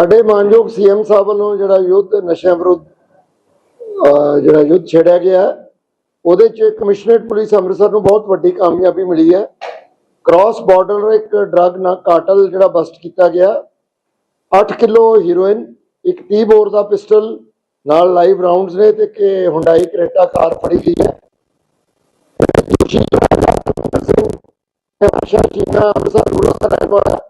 ਸਾਡੇ ਮਾਨਯੋਗ ਸੀਐਮ ਸਾਹਿਬ ਵੱਲੋਂ ਜਿਹੜਾ ਯੁੱਧ ਨਸ਼ਿਆਂ ਵਿਰੁੱਧ ਜਿਹੜਾ ਯੁੱਧ ਛੇੜਿਆ ਗਿਆ ਉਹਦੇ ਚ ਕਮਿਸ਼ਨਰੇਟ ਪੁਲਿਸ ਅੰਮ੍ਰਿਤਸਰ ਨੂੰ ਬਹੁਤ ਵੱਡੀ ਕਾਮਯਾਬੀ ਮਿਲੀ ਹੈ ਕ੍ਰਾਸ ਬਾਰਡਰ ਇੱਕ ਡਰੱਗ ਨਾ ਕਾਟਲ ਜਿਹੜਾ ਬਸਟ ਕੀਤਾ ਗਿਆ 8 ਕਿਲੋ ਹੀਰੋਇਨ ਇੱਕ 30 ਬੋਰ ਦਾ ਪਿਸਟਲ ਨਾਲ ਲਾਈਵ ਰਾਉਂਡਸ ਨੇ ਤੇ ਕਿ ਹੁੰਡਾਈ ਕਰੇਟਾ ਕਾਰ ਫੜੀ ਗਈ ਹੈ ਦੋਸ਼ੀ ਜਿਹੜਾ ਸਿੰਘ ਆਸ਼ਾ ਚੀਨਾ ਅੰਮ੍ਰਿਤਸਰ ਰੂਰਲ ਦਾ ਰਹਿਣ ਵਾਲਾ ਹੈ।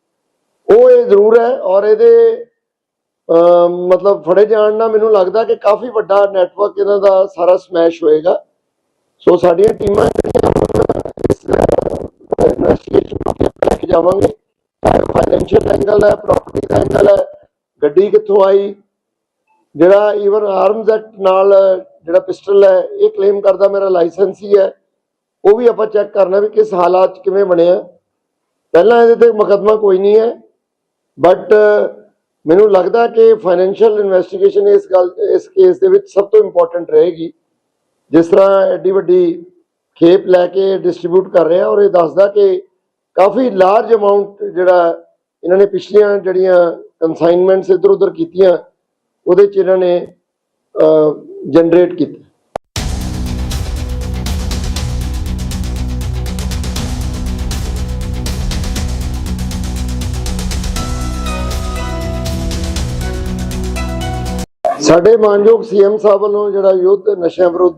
ਉਹ ਇਹ ਜ਼ਰੂਰ ਹੈ ਔਰ ਇਹਦੇ ਮਤਲਬ ਫੜੇ ਜਾਣ ਨਾਲ ਮੈਨੂੰ ਲੱਗਦਾ ਕਿ ਕਾਫੀ ਵੱਡਾ ਨੈਟਵਰਕ ਇਹਨਾਂ ਦਾ ਸਾਰਾ ਸਮੈਸ਼ ਹੋਏਗਾ। ਸੋ ਸਾਡੀਆਂ ਟੀਮਾਂ ਜਿਹੜੀਆਂ ਹੁਣ ਇਨਵੈਸਟੀਗੇਸ਼ਨ ਜਾਵਾਂਗੇ। ਫਾਈਨੈਂਸ਼ੀਅਲ ਐਂਗਲ ਹੈ ਪ੍ਰਾਪਰਟੀ ਦਾ ਐਂਗਲ ਹੈ, ਗੱਡੀ ਕਿੱਥੋਂ ਆਈ, ਜਿਹੜਾ ਈਵਨ ਆਰਮਸ ਐਕਟ ਨਾਲ ਜਿਹੜਾ ਪਿਸਟਲ ਹੈ, ਇਹ ਕਲੇਮ ਕਰਦਾ ਮੇਰਾ ਲਾਇਸੈਂਸ ਹੀ ਹੈ। ਉਹ ਵੀ ਆਪਾਂ ਚੈੱਕ ਕਰਨਾ ਵੀ ਕਿਸ ਹਾਲਾਤ ਕਿਵੇਂ ਬਣਿਆ ਪਹਿਲਾਂ ਇਹਦੇ ਤੇ ਮੁਕੱਦਮਾ ਕੋਈ ਨਹੀਂ ਹੈ। ਬਟ uh, ਮੈਨੂੰ ਲੱਗਦਾ ਕਿ ਫਾਈਨੈਂਸ਼ੀਅਲ ਇਨਵੈਸਟੀਗੇਸ਼ਨ ਇਸ ਗੱਲ, ਇਸ ਕੇਸ ਦੇ ਵਿੱਚ ਸਭ ਤੋਂ ਇੰਪੋਰਟੈਂਟ ਰਹੇਗੀ। ਜਿਸ ਤਰ੍ਹਾਂ ਐਡੀ ਵੱਡੀ ਖੇਪ ਲੈ ਕੇ ਡਿਸਟ੍ਰੀਬਿਊਟ ਕਰ ਰਿਹਾ ਔਰ ਇਹ ਦੱਸਦਾ ਕਿ ਕਾਫੀ ਲਾਰਜ ਅਮਾਉਂਟ ਜਿਹੜਾ ਇਹਨਾਂ ਨੇ ਪਿਛਲੀਆਂ ਜਿਹੜੀਆਂ ਕਨਸਾਈਨਮੈਂਟਸ ਇਧਰ ਉਧਰ ਕੀਤੀਆਂ, ਉਹਦੇ ਚ ਇਹਨਾਂ ਨੇ ਜਨਰੇਟ ਕੀਤਾ ਸਾਡੇ ਮਾਨਯੋਗ ਸੀਐਮ ਸਾਹਿਬ ਵੱਲੋਂ ਜਿਹੜਾ ਯੁੱਧ, ਨਸ਼ਿਆਂ ਵਿਰੁੱਧ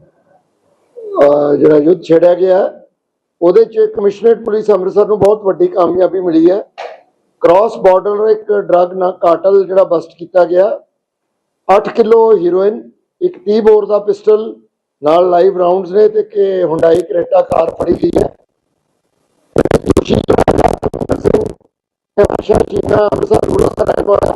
ਜਿਹੜਾ ਯੁੱਧ ਛੇੜਿਆ ਗਿਆ ਉਹਦੇ ਚ ਕਮਿਸ਼ਨਰੇਟ ਪੁਲਿਸ ਅੰਮ੍ਰਿਤਸਰ ਨੂੰ ਬਹੁਤ ਵੱਡੀ ਕਾਮਯਾਬੀ ਮਿਲੀ ਹੈ ਕ੍ਰਾਸ ਬਾਰਡਰ ਇੱਕ ਡਰੱਗ ਨਾ ਕਾਟਲ ਜਿਹੜਾ ਬਸਟ ਕੀਤਾ ਗਿਆ 8 ਕਿਲੋ ਹੀਰੋਇਨ ਇੱਕ 30 ਬੋਰ ਦਾ ਪਿਸਟਲ, ਨਾਲ ਲਾਈਵ ਰਾਉਂਡਸ ਨੇ ਤੇ ਕਿ ਹੁੰਡਾਈ ਕਰੇਟਾ ਕਾਰ ਫੜੀ ਗਈ ਹੈ ਦੋਸ਼ੀ ਜਿਹੜਾ ਹੈ ਅੰਮ੍ਰਿਤਸਰ ਰੂਰਲ ਦਾ ਰਹਿਣ ਵਾਲਾ ਹੈ।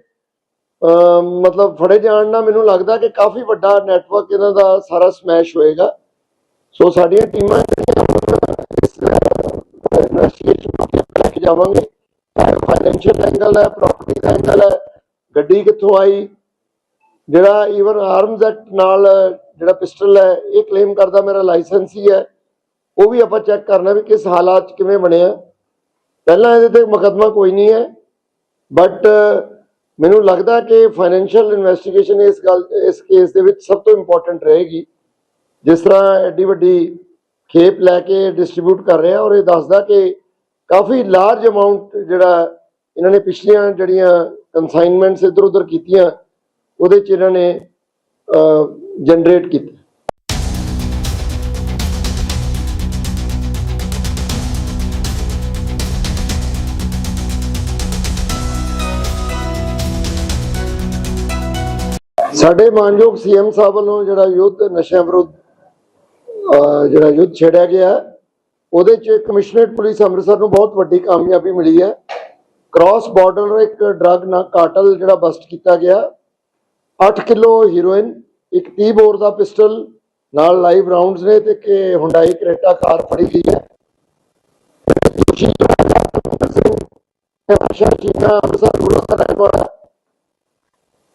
ਮਤਲਬ ਫੜੇ ਜਾਣ ਨਾਲ ਮੈਨੂੰ ਲੱਗਦਾ ਕਿ ਕਾਫੀ ਵੱਡਾ ਨੈਟਵਰਕ ਇਹਨਾਂ ਦਾ ਸਾਰਾ ਸਮੈਸ਼ ਹੋਏਗਾ। ਸੋ ਸਾਡੀਆਂ ਟੀਮਾਂ ਜਿਹੜੀਆਂ ਜਾਵਾਂਗੇ। ਫਾਈਨੈਂਸ਼ੀਅਲ ਐਂਗਲ ਹੈ ਪ੍ਰਾਪਰਟੀ ਦਾ ਐਂਗਲ ਹੈ, ਗੱਡੀ ਕਿੱਥੋਂ ਆਈ, ਜਿਹੜਾ ਈਵਨ ਆਰਮਸ ਐਕਟ ਨਾਲ ਜਿਹੜਾ ਪਿਸਟਲ ਹੈ, ਇਹ ਕਲੇਮ ਕਰਦਾ ਮੇਰਾ ਲਾਇਸੈਂਸ ਹੀ ਹੈ। ਉਹ ਵੀ ਆਪਾਂ ਚੈੱਕ ਕਰਨਾ ਵੀ ਕਿਸ ਹਾਲਾਤ ਕਿਵੇਂ ਬਣਿਆ ਪਹਿਲਾਂ ਇਹਦੇ ਤੇ ਮੁਕੱਦਮਾ ਕੋਈ ਨਹੀਂ ਹੈ ਬਟ ਮੈਨੂੰ ਲੱਗਦਾ ਕਿ ਫਾਈਨੈਂਸ਼ੀਅਲ ਇਨਵੈਸਟੀਗੇਸ਼ਨ ਇਸ ਗੱਲ ਇਸ ਕੇਸ ਦੇ ਵਿੱਚ ਸਭ ਤੋਂ ਇੰਪੋਰਟੈਂਟ ਰਹੇਗੀ। ਜਿਸ ਤਰ੍ਹਾਂ ਐਡੀ ਵੱਡੀ ਖੇਪ ਲੈ ਕੇ ਡਿਸਟ੍ਰੀਬਿਊਟ ਕਰ ਰਿਹਾ ਔਰ ਇਹ ਦੱਸਦਾ ਕਿ ਕਾਫੀ ਲਾਰਜ ਅਮਾਉਂਟ ਜਿਹੜਾ ਇਹਨਾਂ ਨੇ ਪਿਛਲੀਆਂ ਜਿਹੜੀਆਂ ਕਨਸਾਈਨਮੈਂਟਸ ਇਧਰ ਉਧਰ ਕੀਤੀਆਂ, ਉਹਦੇ ਚ ਇਹਨਾਂ ਨੇ ਜਨਰੇਟ ਕੀਤਾ ਸਾਡੇ ਮਾਨਯੋਗ ਸੀਐਮ ਸਾਹਿਬ ਵੱਲੋਂ ਜਿਹੜਾ ਯੁੱਧ, ਨਸ਼ਿਆਂ ਵਿਰੁੱਧ ਜਿਹੜਾ ਯੁੱਧ ਛੇੜਿਆ ਗਿਆ ਉਹਦੇ ਚ ਕਮਿਸ਼ਨਰੇਟ ਪੁਲਿਸ ਅੰਮ੍ਰਿਤਸਰ ਨੂੰ ਬਹੁਤ ਵੱਡੀ ਕਾਮਯਾਬੀ ਮਿਲੀ ਹੈ। ਕ੍ਰਾਸ ਬਾਰਡਰ ਇੱਕ ਡਰੱਗ ਨਾ ਕਾਟਲ ਜਿਹੜਾ ਬਸਟ ਕੀਤਾ ਗਿਆ। 8 ਕਿਲੋ ਹੀਰੋਇਨ ਇੱਕ 30 ਬੋਰ ਦਾ ਪਿਸਟਲ ਨਾਲ ਲਾਈਵ ਰਾਉਂਡਸ ਨੇ ਤੇ ਕਿ ਹੁੰਡਾਈ ਕਰੇਟਾ ਕਾਰ ਫੜੀ ਗਈ ਹੈ। ਦੋਸ਼ੀ ਜਿਹੜਾ ਹਰਪਿੰਦਰ ਸਿੰਘ ਇਹ ਆਸ਼ਾ ਚੀਨਾ ਅੰਮ੍ਰਿਤਸਰ ਰੂਰਲ ਦਾ ਰਹਿਣ ਵਾਲਾ ਹੈ।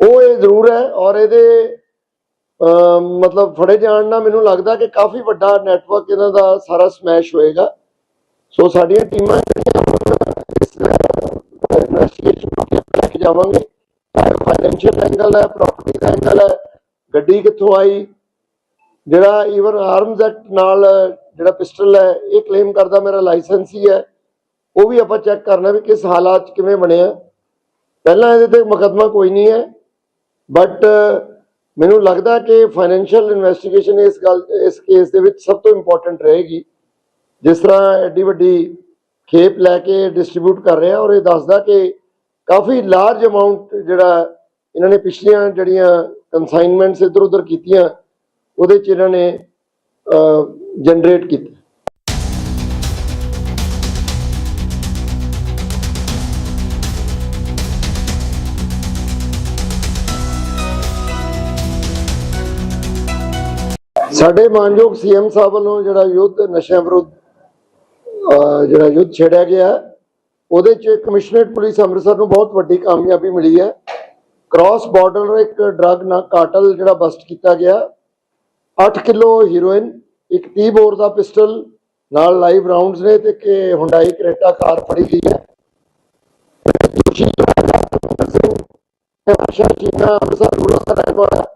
ਉਹ ਇਹ ਜ਼ਰੂਰ ਹੈ ਔਰ ਇਹਦੇ ਮਤਲਬ ਫੜੇ ਜਾਣ ਨਾਲ ਮੈਨੂੰ ਲੱਗਦਾ ਕਿ ਕਾਫੀ ਵੱਡਾ ਨੈਟਵਰਕ ਇਹਨਾਂ ਦਾ ਸਾਰਾ ਸਮੈਸ਼ ਹੋਏਗਾ। ਸੋ ਸਾਡੀਆਂ ਟੀਮਾਂ ਜਿਹੜੀਆਂ ਇਨਵੈਸਟੀਗੇਸ਼ਨ ਲੈ ਕੇ ਜਾਵਾਂਗੇ। ਫਾਈਨੈਂਸ਼ੀਅਲ ਐਂਗਲ ਹੈ ਪ੍ਰਾਪਰਟੀ ਦਾ ਐਂਗਲ ਹੈ, ਗੱਡੀ ਕਿੱਥੋਂ ਆਈ, ਜਿਹੜਾ ਈਵਨ ਆਰਮਸ ਐਕਟ ਨਾਲ ਜਿਹੜਾ ਪਿਸਟਲ ਹੈ, ਇਹ ਕਲੇਮ ਕਰਦਾ ਮੇਰਾ ਲਾਇਸੈਂਸ ਹੀ ਹੈ। ਉਹ ਵੀ ਆਪਾਂ ਚੈੱਕ ਕਰਨਾ ਵੀ ਕਿਸ ਹਾਲਾਤ ਕਿਵੇਂ ਬਣਿਆ ਪਹਿਲਾਂ ਇਹਦੇ ਤੇ ਮੁਕੱਦਮਾ ਕੋਈ ਨਹੀਂ ਹੈ। ਬਟ uh, ਮੈਨੂੰ ਲੱਗਦਾ ਕਿ ਫਾਈਨੈਂਸ਼ੀਅਲ ਇਨਵੈਸਟੀਗੇਸ਼ਨ ਇਸ ਗੱਲ, ਇਸ ਕੇਸ ਦੇ ਵਿੱਚ ਸਭ ਤੋਂ ਇੰਪੋਰਟੈਂਟ ਰਹੇਗੀ। ਜਿਸ ਤਰ੍ਹਾਂ ਐਡੀ ਵੱਡੀ ਖੇਪ ਲੈ ਕੇ ਡਿਸਟ੍ਰੀਬਿਊਟ ਕਰ ਰਿਹਾ, ਔਰ ਇਹ ਦੱਸਦਾ ਕਿ ਕਾਫੀ ਲਾਰਜ ਅਮਾਉਂਟ ਜਿਹੜਾ ਇਹਨਾਂ ਨੇ ਪਿਛਲੀਆਂ ਜਿਹੜੀਆਂ ਕਨਸਾਈਨਮੈਂਟਸ ਇਧਰ ਉਧਰ ਕੀਤੀਆਂ, ਉਹਦੇ ਚ ਇਹਨਾਂ ਨੇ ਜਨਰੇਟ ਕੀਤਾ ਸਾਡੇ ਮਾਨਯੋਗ ਸੀਐਮ ਸਾਹਿਬ ਵੱਲੋਂ ਜਿਹੜਾ ਯੁੱਧ, ਨਸ਼ਿਆਂ ਵਿਰੁੱਧ ਜਿਹੜਾ ਯੁੱਧ ਛੇੜਿਆ ਗਿਆ, ਉਹਦੇ ਚ ਕਮਿਸ਼ਨਰੇਟ ਪੁਲਿਸ ਅੰਮ੍ਰਿਤਸਰ ਨੂੰ ਬਹੁਤ ਵੱਡੀ ਕਾਮਯਾਬੀ ਮਿਲੀ ਹੈ। ਕ੍ਰਾਸ ਬਾਰਡਰ ਇੱਕ ਡਰੱਗ ਨਾ ਕਾਟਲ ਜਿਹੜਾ ਬਸਟ ਕੀਤਾ ਗਿਆ। 8 ਕਿਲੋ ਹੀਰੋਇਨ, ਇੱਕ 30 ਬੋਰ ਦਾ ਪਿਸਟਲ, ਨਾਲ ਲਾਈਵ ਰਾਉਂਡਸ ਨੇ ਤੇ ਕਿ ਹੁੰਡਾਈ ਕਰੇਟਾ ਕਾਰ ਫੜੀ ਗਈ ਹੈ। ਦੋਸ਼ੀ ਜਿਹੜਾ ਸਿੰਘ ਇਹ ਚੀਨਾ ਅੰਮ੍ਰਿਤਸਰ ਰੂਰਲ ਦਾ ਰਹਿਣ ਵਾਲਾ ਹੈ।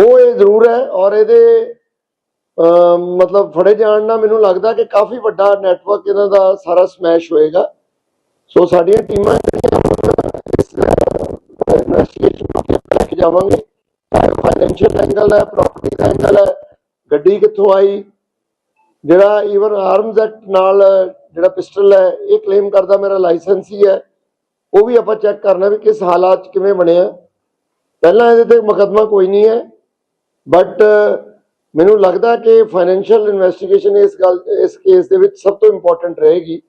ਉਹ ਇਹ ਜ਼ਰੂਰ ਹੈ ਔਰ ਇਹਦੇ ਮਤਲਬ ਫੜੇ ਜਾਣ ਨਾਲ ਮੈਨੂੰ ਲੱਗਦਾ ਕਿ ਕਾਫੀ ਵੱਡਾ ਨੈਟਵਰਕ ਇਹਨਾਂ ਦਾ ਸਾਰਾ ਸਮੈਸ਼ ਹੋਏਗਾ। ਸੋ ਸਾਡੀਆਂ ਟੀਮਾਂ ਇਨਵੈਸਟੀਗੇਸ਼ਨ ਜਾਵਾਂਗੇ। ਫਾਈਨੈਂਸ਼ੀਅਲ ਐਂਗਲ ਹੈ ਪ੍ਰਾਪਰਟੀ ਦਾ ਐਂਗਲ ਹੈ, ਗੱਡੀ ਕਿੱਥੋਂ ਆਈ, ਜਿਹੜਾ ਈਵਨ ਆਰਮਸ ਐਕਟ ਨਾਲ ਜਿਹੜਾ ਪਿਸਟਲ ਹੈ, ਇਹ ਕਲੇਮ ਕਰਦਾ ਮੇਰਾ ਲਾਇਸੈਂਸ ਹੀ ਹੈ। ਉਹ ਵੀ ਆਪਾਂ ਚੈੱਕ ਕਰਨਾ ਵੀ ਕਿਸ ਹਾਲਾਤ 'ਚ ਕਿਵੇਂ ਬਣਿਆ ਪਹਿਲਾਂ ਇਹਦੇ ਤੇ ਮੁਕੱਦਮਾ ਕੋਈ ਨਹੀਂ ਹੈ। ਬਟ uh, ਮੈਨੂੰ ਲੱਗਦਾ ਕਿ ਫਾਈਨੈਂਸ਼ੀਅਲ ਇਨਵੈਸਟੀਗੇਸ਼ਨ ਇਸ ਗੱਲ, ਇਸ ਕੇਸ ਦੇ ਵਿੱਚ ਸਭ ਤੋਂ ਇੰਪੋਰਟੈਂਟ ਰਹੇਗੀ।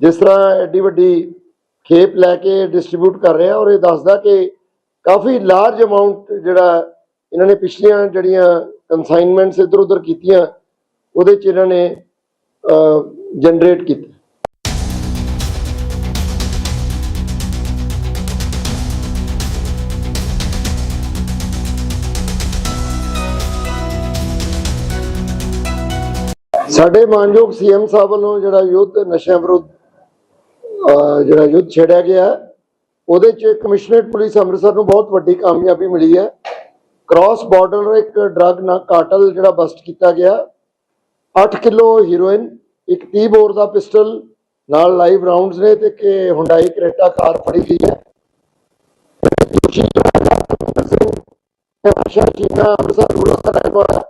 ਜਿਸ ਤਰ੍ਹਾਂ ਐਡੀ ਵੱਡੀ ਖੇਪ ਲੈ ਕੇ ਡਿਸਟ੍ਰੀਬਿਊਟ ਕਰ ਰਿਹਾ ਔਰ ਇਹ ਦੱਸਦਾ ਕਿ ਕਾਫੀ ਲਾਰਜ ਅਮਾਉਂਟ ਜਿਹੜਾ ਇਹਨਾਂ ਨੇ ਪਿਛਲੀਆਂ ਜਿਹੜੀਆਂ ਕਨਸਾਈਨਮੈਂਟਸ ਇਧਰ ਉਧਰ ਕੀਤੀਆਂ, ਉਹਦੇ ਚ ਇਹਨਾਂ ਨੇ ਜਨਰੇਟ ਕੀਤਾ ਸਾਡੇ ਮਾਨਯੋਗ ਸੀਐਮ ਸਾਹਿਬ ਵੱਲੋਂ ਜਿਹੜਾ ਯੁੱਧ ਨਸ਼ਿਆਂ ਵਿਰੁੱਧ ਜਿਹੜਾ ਯੁੱਧ ਛੇੜਿਆ ਗਿਆ ਉਹਦੇ ਚ ਕਮਿਸ਼ਨਰੇਟ ਪੁਲਿਸ ਅੰਮ੍ਰਿਤਸਰ ਨੂੰ ਬਹੁਤ ਵੱਡੀ ਕਾਮਯਾਬੀ ਮਿਲੀ ਹੈ ਕ੍ਰਾਸ ਬਾਰਡਰ ਇੱਕ ਡਰੱਗ ਨਾ ਕਾਟਲ ਜਿਹੜਾ ਬਸਟ ਕੀਤਾ ਗਿਆ 8 ਕਿਲੋ ਹੀਰੋਇਨ ਇੱਕ 30 ਬੋਰ ਦਾ ਪਿਸਟਲ ਨਾਲ ਲਾਈਵ ਰਾਉਂਡਸ ਨੇ ਤੇ ਕਿ ਹੁੰਡਾਈ ਕਰੇਟਾ ਕਾਰ ਫੜੀ ਗਈ ਹੈ ਦੋਸ਼ੀ ਜਿਹੜਾ ਹੈ ਅੰਮ੍ਰਿਤਸਰ ਰੂਰਲ ਦਾ ਰਹਿਣ ਵਾਲਾ ਹੈ।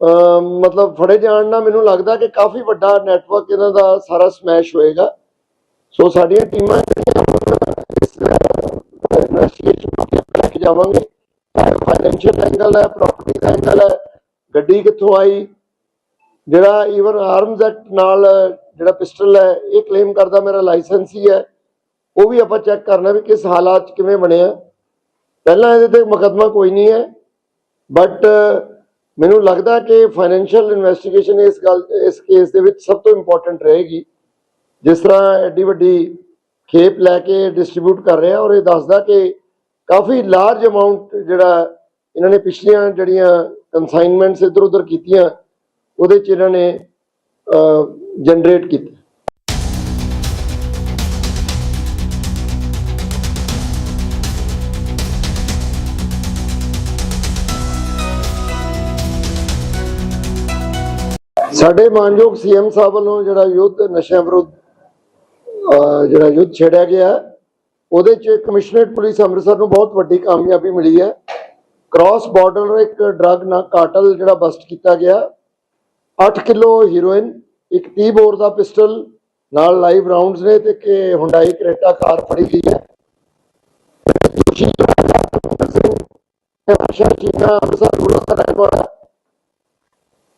ਮਤਲਬ ਫੜੇ ਜਾਣ ਨਾਲ ਮੈਨੂੰ ਲੱਗਦਾ ਕਿ ਕਾਫੀ ਵੱਡਾ ਨੈਟਵਰਕ ਇਹਨਾਂ ਦਾ ਸਾਰਾ ਸਮੈਸ਼ ਹੋਏਗਾ। ਸੋ ਸਾਡੀਆਂ ਟੀਮਾਂ ਇਸ ਇਨਵੈਸਟੀਗੇਸ਼ਨ ਲੈ ਕੇ ਜਾਵਾਂਗੇ। ਫਾਈਨੈਂਸ਼ੀਅਲ ਐਂਗਲ ਹੈ ਪ੍ਰਾਪਰਟੀ ਦਾ ਐਂਗਲ ਹੈ, ਗੱਡੀ ਕਿੱਥੋਂ ਆਈ, ਜਿਹੜਾ ਈਵਨ ਆਰਮਸ ਐਕਟ ਨਾਲ ਜਿਹੜਾ ਪਿਸਟਲ ਹੈ, ਇਹ ਕਲੇਮ ਕਰਦਾ ਮੇਰਾ ਲਾਇਸੈਂਸ ਹੀ ਹੈ। ਉਹ ਵੀ ਆਪਾਂ ਚੈੱਕ ਕਰਨਾ ਵੀ ਕਿਸ ਹਾਲਾਤ 'ਚ ਕਿਵੇਂ ਬਣਿਆ ਪਹਿਲਾਂ ਇਹਦੇ ਤੇ ਮੁਕੱਦਮਾ ਕੋਈ ਨਹੀਂ ਹੈ। ਬਟ ਮੈਨੂੰ ਲੱਗਦਾ ਕਿ ਫਾਈਨੈਂਸ਼ੀਅਲ ਇਨਵੈਸਟੀਗੇਸ਼ਨ ਇਸ ਗੱਲ ਇਸ ਕੇਸ ਦੇ ਵਿੱਚ ਸਭ ਤੋਂ ਇੰਪੋਰਟੈਂਟ ਰਹੇਗੀ। ਜਿਸ ਤਰ੍ਹਾਂ ਐਡੀ ਵੱਡੀ ਖੇਪ ਲੈ ਕੇ ਡਿਸਟ੍ਰੀਬਿਊਟ ਕਰ ਰਿਹਾ ਔਰ ਇਹ ਦੱਸਦਾ ਕਿ ਕਾਫੀ ਲਾਰਜ ਅਮਾਉਂਟ ਜਿਹੜਾ ਇਹਨਾਂ ਨੇ ਪਿਛਲੀਆਂ ਜਿਹੜੀਆਂ ਕਨਸਾਈਨਮੈਂਟਸ ਇਧਰ ਉਧਰ ਕੀਤੀਆਂ, ਉਹਦੇ ਚ ਇਹਨਾਂ ਨੇ ਜਨਰੇਟ ਕੀਤਾ ਸਾਡੇ ਮਾਨਯੋਗ ਸੀਐਮ ਸਾਹਿਬ ਵੱਲੋਂ ਜਿਹੜਾ ਯੁੱਧ, ਨਸ਼ਿਆਂ ਵਿਰੁੱਧ ਜਿਹੜਾ ਯੁੱਧ ਛੇੜਿਆ ਗਿਆ ਉਹਦੇ ਚ ਕਮਿਸ਼ਨਰੇਟ ਪੁਲਿਸ ਅੰਮ੍ਰਿਤਸਰ ਨੂੰ ਬਹੁਤ ਵੱਡੀ ਕਾਮਯਾਬੀ ਮਿਲੀ ਹੈ। ਕ੍ਰਾਸ ਬਾਰਡਰ ਇੱਕ ਡਰੱਗ ਨਾ ਕਾਟਲ ਜਿਹੜਾ ਬਸਟ ਕੀਤਾ ਗਿਆ। 8 ਕਿਲੋ ਹੀਰੋਇਨ ਇੱਕ 30 ਬੋਰ ਦਾ ਪਿਸਟਲ ਨਾਲ ਲਾਈਵ ਰਾਉਂਡਸ ਨੇ ਤੇ ਕਿ ਹੁੰਡਾਈ ਕਰੇਟਾ ਕਾਰ ਫੜੀ ਗਈ ਹੈ। ਦੋਸ਼ੀ ਜਿਹੜਾ ਹੈ ਸਿੰਘ ਹਮੇਸ਼ਾ ਚੀਨਾ ਅੰਮ੍ਰਿਤਸਰ ਰੂਰਲ ਦਾ ਰਹਿਣ ਵਾਲਾ ਹੈ।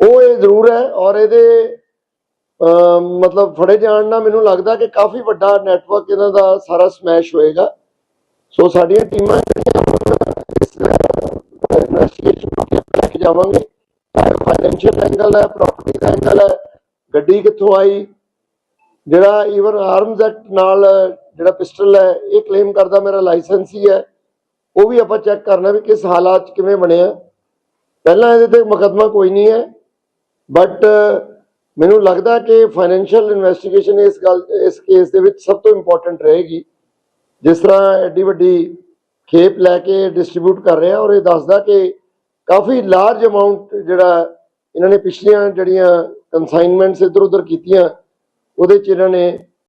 ਉਹ ਇਹ ਜ਼ਰੂਰ ਹੈ ਔਰ ਇਹਦੇ ਮਤਲਬ ਫੜੇ ਜਾਣ ਨਾਲ ਮੈਨੂੰ ਲੱਗਦਾ ਕਿ ਕਾਫੀ ਵੱਡਾ ਨੈਟਵਰਕ ਇਹਨਾਂ ਦਾ ਸਾਰਾ ਸਮੈਸ਼ ਹੋਏਗਾ। ਸੋ ਸਾਡੀਆਂ ਟੀਮਾਂ ਇਨਵੈਸਟੀਗੇਸ਼ਨ ਲੈ ਕੇ ਜਾਵਾਂਗੇ। ਫਾਈਨੈਂਸ਼ੀਅਲ ਐਂਗਲ ਹੈ ਪ੍ਰਾਪਰਟੀ ਦਾ ਐਂਗਲ ਹੈ, ਗੱਡੀ ਕਿੱਥੋਂ ਆਈ, ਜਿਹੜਾ ਈਵਨ ਆਰਮਸ ਐਕਟ ਨਾਲ ਜਿਹੜਾ ਪਿਸਟਲ ਹੈ, ਇਹ ਕਲੇਮ ਕਰਦਾ ਮੇਰਾ ਲਾਇਸੈਂਸ ਹੀ ਹੈ। ਉਹ ਵੀ ਆਪਾਂ ਚੈੱਕ ਕਰਨਾ ਵੀ ਕਿਸ ਹਾਲਾਤ ਕਿਵੇਂ ਬਣਿਆ ਪਹਿਲਾਂ ਇਹਦੇ ਤੇ ਮੁਕੱਦਮਾ ਕੋਈ ਨਹੀਂ ਹੈ। ਬਟ uh, ਮੈਨੂੰ ਲੱਗਦਾ ਕਿ ਫਾਈਨੈਂਸ਼ੀਅਲ ਇਨਵੈਸਟੀਗੇਸ਼ਨ ਇਸ ਗੱਲ, ਇਸ ਕੇਸ ਦੇ ਵਿੱਚ ਸਭ ਤੋਂ ਇੰਪੋਰਟੈਂਟ ਰਹੇਗੀ। ਜਿਸ ਤਰ੍ਹਾਂ ਐਡੀ ਵੱਡੀ ਖੇਪ ਲੈ ਕੇ ਡਿਸਟ੍ਰੀਬਿਊਟ ਕਰ ਰਿਹਾ, ਔਰ ਇਹ ਦੱਸਦਾ ਕਿ ਕਾਫੀ ਲਾਰਜ ਅਮਾਉਂਟ ਜਿਹੜਾ ਇਹਨਾਂ ਨੇ ਪਿਛਲੀਆਂ ਜਿਹੜੀਆਂ ਕਨਸਾਈਨਮੈਂਟਸ ਇਧਰ ਉਧਰ ਕੀਤੀਆਂ, ਉਹਦੇ ਚ ਇਹਨਾਂ ਨੇ